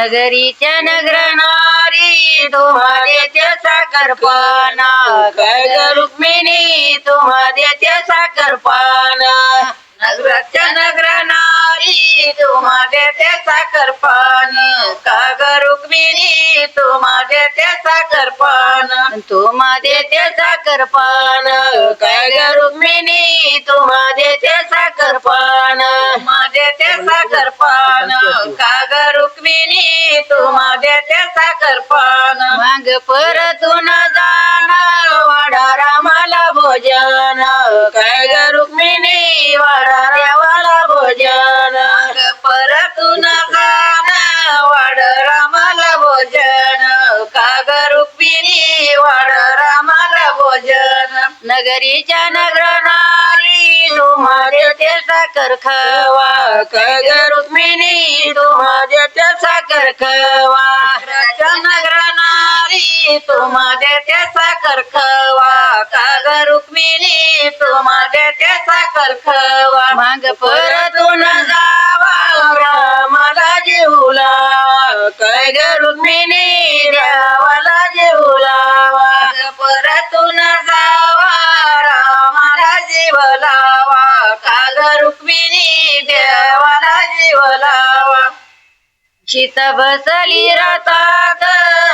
नगरीच्या नगरनारी तुम्हाला देते साखरपाना काय रुक्मिणी तुम्हाला देते साखरपाना नगराच्या नगरनारी तुम्हाला देते साखरपान का रुक्मिणी तुम्हाला देते साखरपान तुम्हाला देते साखरपान काय रुक्मिणी तुम्हाला देते साखरपान माझ्या देते साखर तुम्हा देते साखरपान माग परतून जाण वाडा रामाला भोजन. काय ग रुक्मिणी वाडा देवाला भोजन. परतून जाण वाड रामाला भोजन. का ग रुक्मिणी वाड रामाला भोजन. नगरीच्या नगर देते साखर खवा. काय ग रुक्मिणी तुम्हा देते साखर खवा. नगराच्या नगर नारी तुम्हा देते साखर खवा. का ग रुक्मिणी तुम्हा देते साखर खवा. माग परतून जावा रामाला जेवला काय ग रुक्मिणी देवाला जेवलावा परतून जावा रामाला जेवला का रुक्मिणी देवाला जीवलावा चित बसली रतात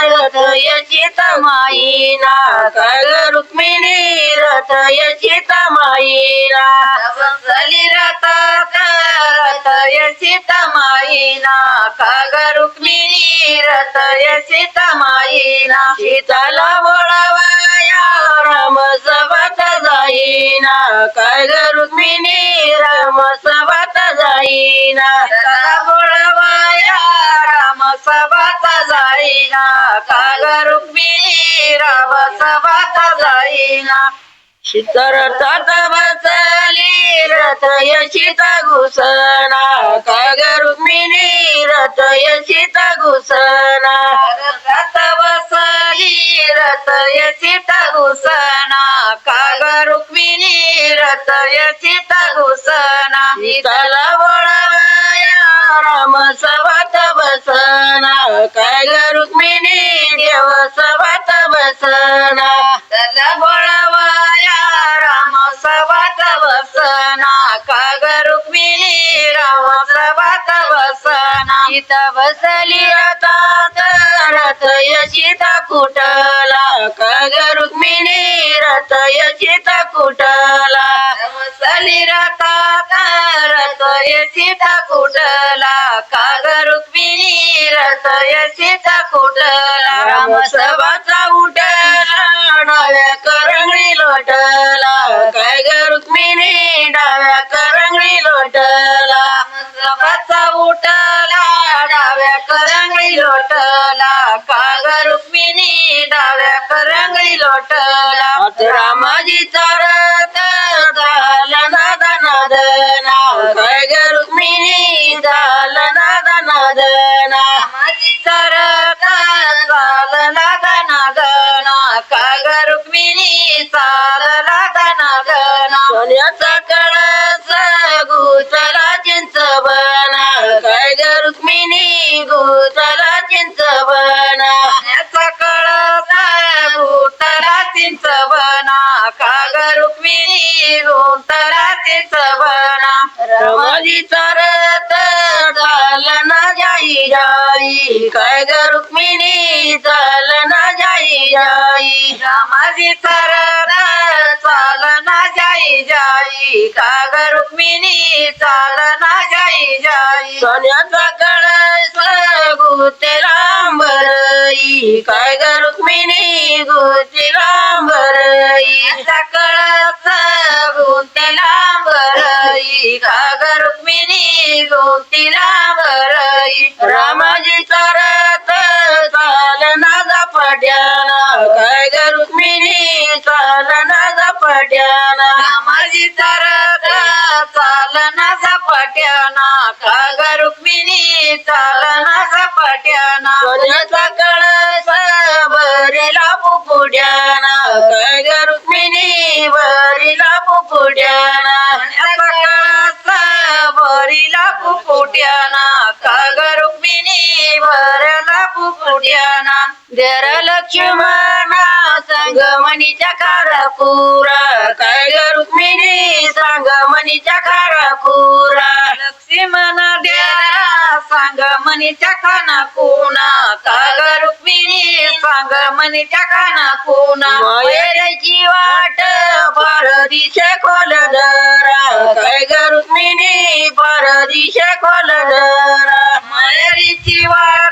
रथ यचित माईना काल रुक्मिणी रथ यचित माईना बसली रतात रथ यचित माई का रुक्मिणी रथ सीता माईना सीताला वळवाया राम सवत जाईना. काय रुक्मिणी राम सवत जाईना. सीताला वळवाया राम सवत जाईना. का रुक्मिणी राम सवत जाईना. शीतरथात बसली रथ यशित घुसना का रुक्मिणी रथ यशित घुसना रथात बसली रथ यशित घुसना का रुक्मिणी रथ यशित घुसना सीताला वळवाया राम सवत बसना काय रुक्मिणी देव सवत बसना सीता बसली रथात रथ यशिता कुटला का ग रुक्मिणी रथ यशिता कुटला बसली रथात रथ यशिता कुटला का ग रुक्मिणी रथ यशिता कुटला राम सवाचा उठला लोटला का ग रुक्मिणी डाव्या करंगळी लोटला. रामाजी चरत झाला नाद नादना. रुक्मिणी झाला नाद नादना. झाला नादना. रुक्मिणी चालला नादना. सोन्याचा कळस रुक्मिणी गुचला चिंच चिंचवना सोन्याचा कळस गुचला चिंच रुक्मिणी गुचला चिंच बना रमली चरत झालं ना जाई जाई. काय ग रुक्मिणी झालं ना जाई जाई. रामाजी चरत चाला जाई का ग रुक्मिणी चाल ना जाई जाई. सोन्याचा कळस गुते लांबरई काय ग रुक्मिणी गुते लांबरई कळस गुते लांबरई का ग रुक्मिणी गुती लांबरई रामाजी चरत चाल ना झपाट्याना काय रुक्मिणी चाल ना झपाट्याना रामाजी चालना चाल ना झपाट्याना का रुक्मिणी चाल ना झपाट्याना. सोन्याचा कळस बरीला पुपुड्याना काग रुक्मिणी बरीला पुपुड्याना. सोन्याचा कळस बरीला पुपुट्याना काग रुक्मिणी वर पुकुट्याना देर लक्ष्मणा संगमणीच्या कारापुरा काय ग रुक्मिणी संगमणीच्या कारापुरा लक्ष्मणा देरा संगमणीच्या खाना कुणा का ग रुक्मिणी संगमणीच्या खाना कुणा मायेची वाट परदिशे खोल दरा काय ग रुक्मिणी परदिशे खोल दरा मायेची वाट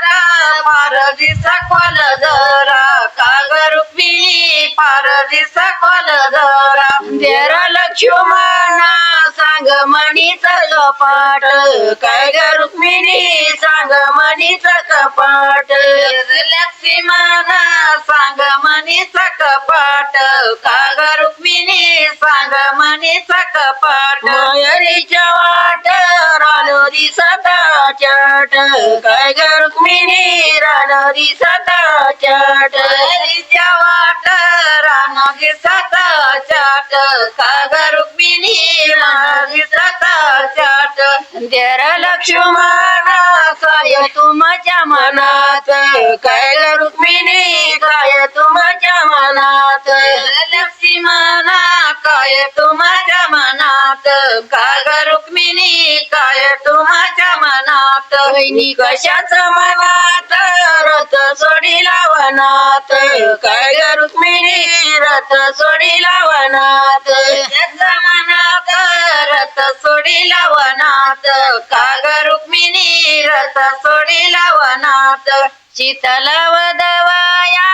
परदिशा खोल दरा कागर ग पार परदिशा खोल दरा देर लक्ष्मणा सांग मणीच कपाट काय ग रुक्मिणी सांग मणीच कपाट. लक्ष्मणा सांग मणीच कपाट कागर सांग मनीचा कपाट मयुरीच्या वाट रानो दिसत चट काय ग रुक्मिणी रानो दिसत चाट मयुरीच्या वाट रानो दिसत चट का ग रुक्मिणी रानो दिसत चट देर लक्ष्मण काय तुमच्या मनात. काय ग रुक्मिणी काय तुमच्या मनात. लक्ष्मण काय तुमच्या मनात? का ग रुक्मिणी? काय तुमच्या मनात? बहिणी कशाच मनात? रथ सोडीला वनात. काय ग रुक्मिणी? रथ सोडीला वनात. त्याच्या मनात? रथ सोडीला वनात. का ग रुक्मिणी? रथ सोडीला वनात. शीतल वदवाया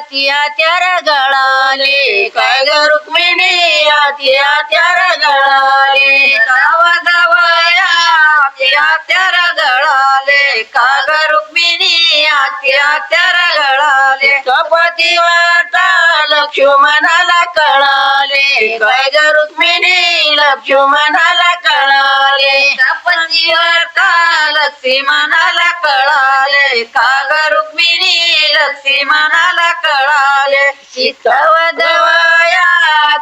तिया त्यार गळाले काय ग रुक्मिणी? तिया त्यार गळाले. वदवाया तिया त्यार गळाले. का ग रुक्मिणी तिया त्यार गळाले. कपती वार्ता लक्ष्मणाला कळाले. काय रुक्मिणी लक्ष्मणाला कळाले. कपती वार्ता लक्ष्मणाला कळाले. का ग रुक्मिणी लक्ष्मणाला कळाले. शीतवदवया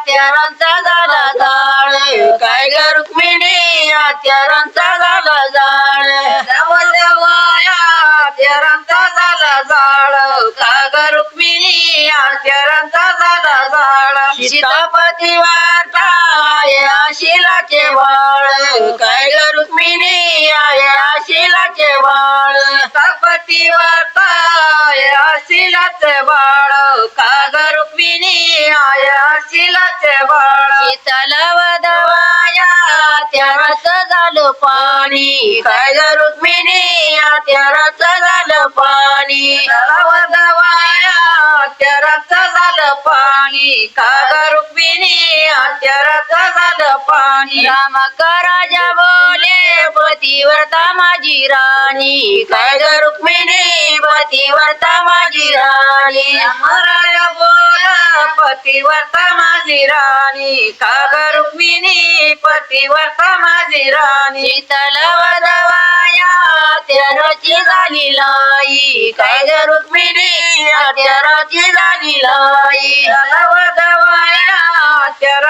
त्यारांचा झाला जाळ. काय ग रुक्मिणी त्यारांचा झाला जाळ. दवदवया त्यारांचा झाला जाळ. का ग रुक्मिणी त्यारांचा झाला जाळ. सीतापती या वाळ काय रुक्मिणी या शिलाचे वाळ सीतापती वार्ता या शिलाचे बाळ. का रुक्मिणी या शिलाचे बाळ. शीतल वदवाया त्यारच झालं पाणी. काय ग रुक्मिणी त्यारच झालं पाणी. वदवाया त्यारच झालं पाणी. का ग रुक्मिणी त्यारच झालं पाणी. राम राजा बोले पतीवरता माझी राणी. काय रुक्मिणी पतीवरता माझी राणी. राजा बोला पतीवरता माझी राणी. का रुक्मिणी पतीवरता माझे राणी. शीतल वदवाया त्याराची झाली लाई. काय ग रुक्मिणी रोजी झाली लाई.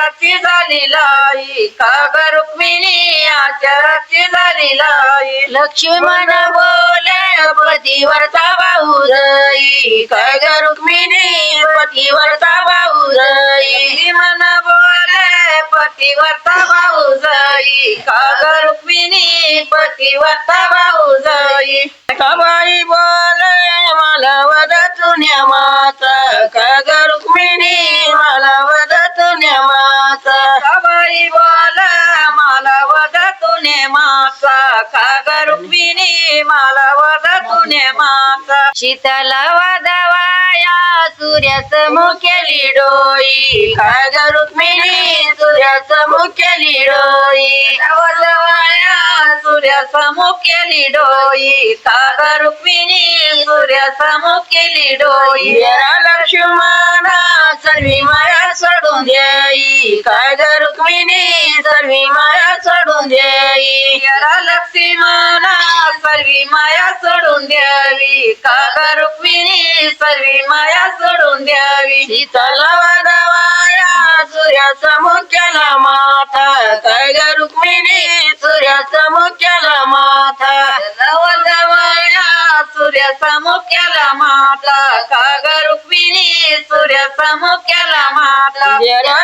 वदवाया झाली लाई. का रुक्मिणी त्याराची झाली लाई. लक्ष्मण बोले पतिव्रता बाहुरई काय ग रुक्मिणी पतिव्रता बाहुरई मन बोले पतिव्रता बाहुजाई का ग रुक्मिणी पतिव्रता बाहुजाई कबाई बोले मला वदतून माता. का ग रुक्मिणी मला रुक्मिणी मला तुने माता शीतल वदवा सूर्याच मुख्यली डोई काय ग रुक्मिणी सूर्याच मुख्यली डोई वदवाया सूर्याच मुख्यली डोई का रुक्मिणी सूर्याच मुख्यली डोई लक्ष्मणा सर्वी माया सोडून द्याई. काय रुक्मिणी सर्वी माया सोडून द्याई. लक्ष्मणा सर्वी माया सोडून द्यावी. का रुक्मिणी सर्वी माया सोडून द्यावी. शीतल वदवाया सूर्याचा मुख्याला माथा. काय ग रुक्मिणी सूर्याचा मुख्याला माथा. वदवाया सूर्याचा मुख्याला समुख्याला माता काग रुक्मिणी सूर्याचा मुख्याला माता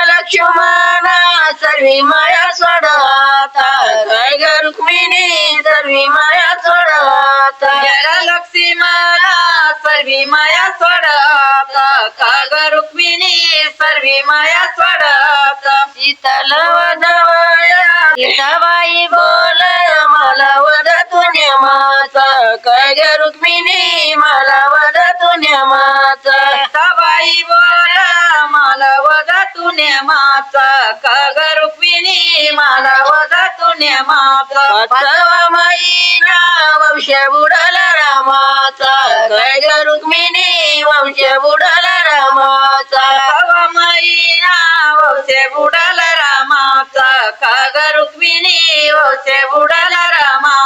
लक्ष्मणा सर्वी माया सोडवाता काय ग रुक्मिणी सर्वी माया सोडवाता जरा लक्ष्मणा सर्वी माया सोड काग रुक्मिणी सर्वी माया सोडता. शीतल वदवया सीताबाई बोल मला वद तुझ्या माता काग रुक्मिणी मला वद तुझ्या माता सीताबाई बोल मला वद तुझ्या माता काग रुक्मिणी मला वद तुझ्या माता पाचवा महिना वंश बुडाला रामाचा. काग रुक्मिणी वंश बुडाला रामाचा पाचवा महिना वंश बुडाला रामाचा का ग रुक्मिणी वंश बुडाला रामाचा